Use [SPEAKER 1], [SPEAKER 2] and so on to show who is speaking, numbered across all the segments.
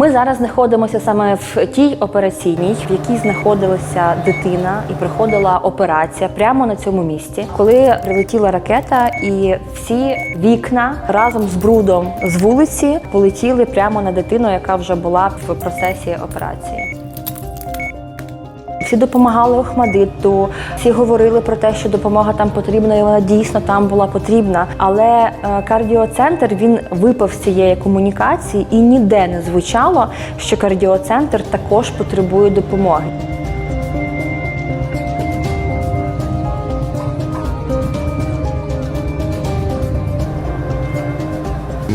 [SPEAKER 1] Ми зараз знаходимося саме в тій операційній, в якій знаходилася дитина і проходила операція прямо на цьому місці, коли прилетіла ракета, і всі вікна разом з брудом з вулиці полетіли прямо на дитину, яка вже була в процесі операції. Всі допомагали Охмадиту, всі говорили про те, що допомога там потрібна, і вона дійсно там була потрібна. Але е, кардіоцентр він випав з цієї комунікації і ніде не звучало, що кардіоцентр також потребує допомоги.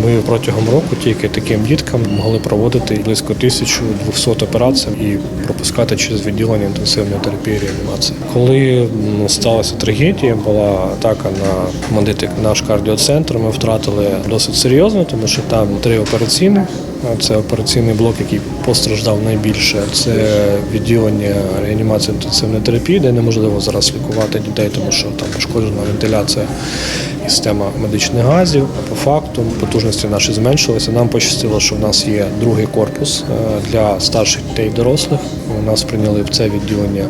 [SPEAKER 2] Ми протягом року тільки таким діткам могли проводити близько 1200 операцій і пропускати через відділення інтенсивної терапії реанімації. Коли сталася трагедія, була атака на наш кардіоцентр. Ми втратили досить серйозно, тому що там три операційні. Це операційний блок, який постраждав найбільше. Це відділення реанімації інтенсивної терапії, де неможливо зараз лікувати дітей, тому що там пошкоджена вентиляція і система медичних газів. По факту потужності наші зменшилися. Нам пощастило, що в нас є другий корпус е, для старших дітей і дорослих. У нас прийняли в це відділення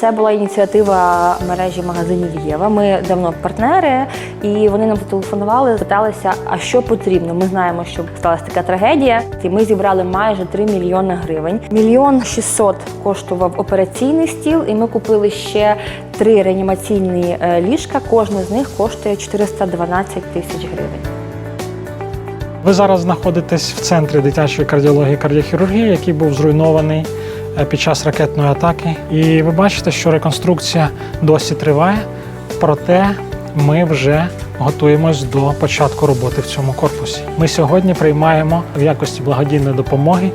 [SPEAKER 1] Це була ініціатива мережі магазинів Єва. Ми давно партнери, і вони нам зателефонували, запиталися, а що потрібно. Ми знаємо, що сталася така трагедія, і ми зібрали майже 3 мільйони гривень. Мільйон 600 коштував операційний стіл, і ми купили ще три реанімаційні е, ліжка. Кожне з них коштує 412 тисяч гривень.
[SPEAKER 3] Ви зараз знаходитесь в центрі дитячої кардіології і кардіохірургії, який був зруйнований під час ракетної атаки. І ви бачите, що реконструкція досі триває, проте ми вже готуємось до початку роботи в цьому корпусі. Ми сьогодні приймаємо в якості благодійної допомоги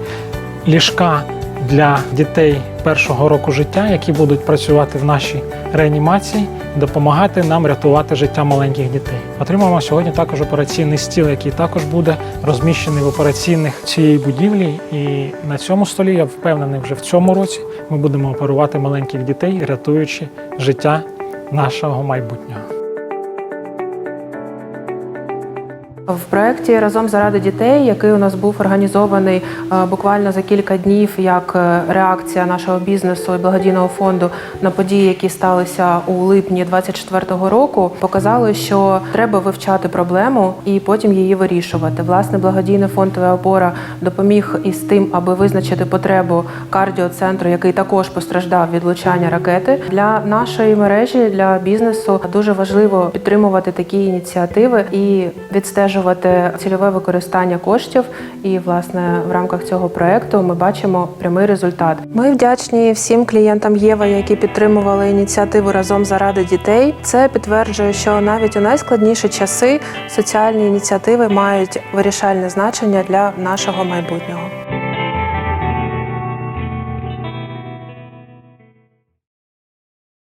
[SPEAKER 3] ліжка для дітей першого року життя, які будуть працювати в нашій реанімації, допомагати нам рятувати життя маленьких дітей. Отримаємо сьогодні також операційний стіл, який також буде розміщений в операційних цієї будівлі. І на цьому столі я впевнений, вже в цьому році ми будемо оперувати маленьких дітей, рятуючи життя нашого майбутнього.
[SPEAKER 4] В проєкті разом заради дітей, який у нас був організований е, буквально за кілька днів, як е, реакція нашого бізнесу і благодійного фонду на події, які сталися у липні 24-го року, показали, що треба вивчати проблему і потім її вирішувати. Власне, благодійний фонд опора допоміг із тим, аби визначити потребу кардіоцентру, який також постраждав від влучання ракети. Для нашої мережі для бізнесу дуже важливо підтримувати такі ініціативи і відстежувати цільове використання коштів. І власне в рамках цього проекту ми бачимо прямий результат. Ми вдячні всім клієнтам Єва, які підтримували ініціативу разом заради дітей. Це підтверджує, що навіть у найскладніші часи соціальні ініціативи мають вирішальне значення для нашого майбутнього.